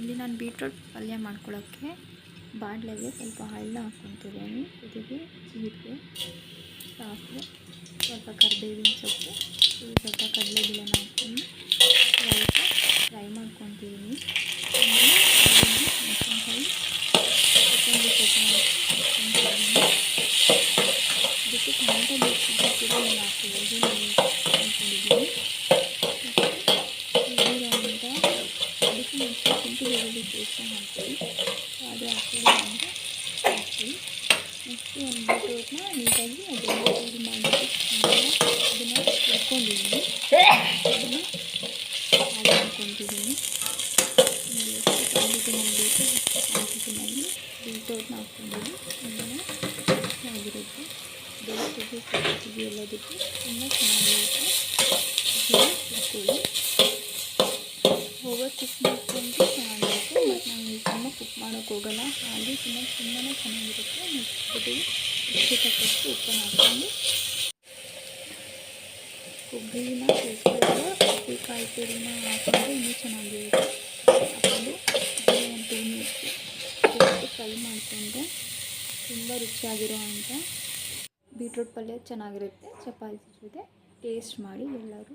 ಇಲ್ಲಿ ನಾನು ಬೀಟ್ರೋಟ್ ಪಲ್ಯ ಮಾಡ್ಕೊಳ್ಳೋಕ್ಕೆ ಬಾಣಲೆಗೆ ಸ್ವಲ್ಪ ಆಯಿಲ್ನ ಹಾಕ್ಕೊತಿದ್ದೀನಿ ಇದಕ್ಕೆ ಜೀರಿಗೆ ಸಾಸಿವೆ ಸ್ವಲ್ಪ ಕರಿಬೇವಿನ ಸೊಪ್ಪು ಸ್ವಲ್ಪ ಕಡಲೆಬೇಳೆನ ಹಾಕ್ಕೊಂಡು ಸ್ವಲ್ಪ ಫ್ರೈ ಮಾಡ್ಕೊತಿದ್ದೀನಿ ಆಮೇಲೆ ಮೆಣಸಿನ್ಕಾಯಿ ಕೊತ್ತಂಬರಿ ಸೊಪ್ಪನ್ನ ಹಾಕ್ಕೊತಿದ್ದೀನಿ ಅದಕ್ಕೆ ಟೊಮೆಟೊ ಬೇಯಿಸಿದ್ದು ಕೂಡ ನಾನು ಹಾಕ್ಬೋದು ಅದಕ್ಕೆ ನಾವು ಶುಂಠಿ ಬೆಳ್ಳುಳ್ಳಿ ಪೇಸ್ಟ್ನ ಹಾಕ್ತೀವಿ ಅದು ಹಾಕಿದ್ರೆ ಹಾಕ್ತೀವಿ ನೆಕ್ಸ್ಟ್ ಒಂದು ಬೀಟ್ರೋಟ್ನ ನೀಟಾಗಿ ಅದನ್ನು ಇದು ಮಾಡಿಬಿಟ್ಟು ಅದನ್ನು ಹುರ್ಕೊಂಡಿದ್ದೀನಿ ಅದನ್ನು ಹಾಗೆ ಮಾಡ್ಕೊತಿದ್ದೀನಿ ನಿಮಗೆ ಎಷ್ಟು ಕ್ವಾಂಟಿಟಿ ನಮ್ಗೆ ಬೇಕು ಅಷ್ಟು ಕ್ವಾಂಟಿಟಿನಲ್ಲಿ ಬೀಟ್ರೋಟ್ನ ಹಾಕ್ಕೊಂಡಿದ್ದೀನಿ ಆಮೇಲೆ ಚೆನ್ನಾಗಿರುತ್ತೆ ದೋಸೆಗೆ ಚಪಾತಿಗೆ ಎಲ್ಲದಕ್ಕೂ ತುಂಬ ಚೆನ್ನಾಗಿರುತ್ತೆ ಓವರ್ ಕುಕ್ ಮಾಡ್ಕೊಂಡು ಚೆನ್ನಾಗಿರುತ್ತೆ ಬಟ್ ನಾವು ತುಂಬ ಕುಕ್ ಮಾಡೋಕ್ಕೆ ಹೋಗಲ್ಲ. ಹಾಗೆ ತುಂಬ ತುಂಬಾ ಚೆನ್ನಾಗಿರುತ್ತೆ. ನೆಕ್ಸ್ಟ್ ರುಚಿಗೆ ತಕ್ಕಷ್ಟು ಉಪ್ಪನ್ನು ಹಾಕ್ಕೊಂಡು. ಕೊಬ್ಬರಿನ ಸೇರಿಸ್ಕೊಳ್ಳೋ ಕಾಯಿ ತುರಿನ ಹಾಕೊಂಡ್ರೆ ಇನ್ನೂ ಚೆನ್ನಾಗಿರುತ್ತೆ. ಹಾಕೊಂಡು ಒಂದು ಟೂ ಮಿನಿಟ್ಸ್ ಫ್ರೈ ಮಾಡಿಕೊಂಡ್ರೆ ತುಂಬ ರುಚಿಯಾಗಿರೋ ಅಂತ ಬೀಟ್ರೂಟ್ ಪಲ್ಯ ಚೆನ್ನಾಗಿರುತ್ತೆ. ಚಪಾತಿ ಜೊತೆ ಟೇಸ್ಟ್ ಮಾಡಿ ಎಲ್ಲರೂ.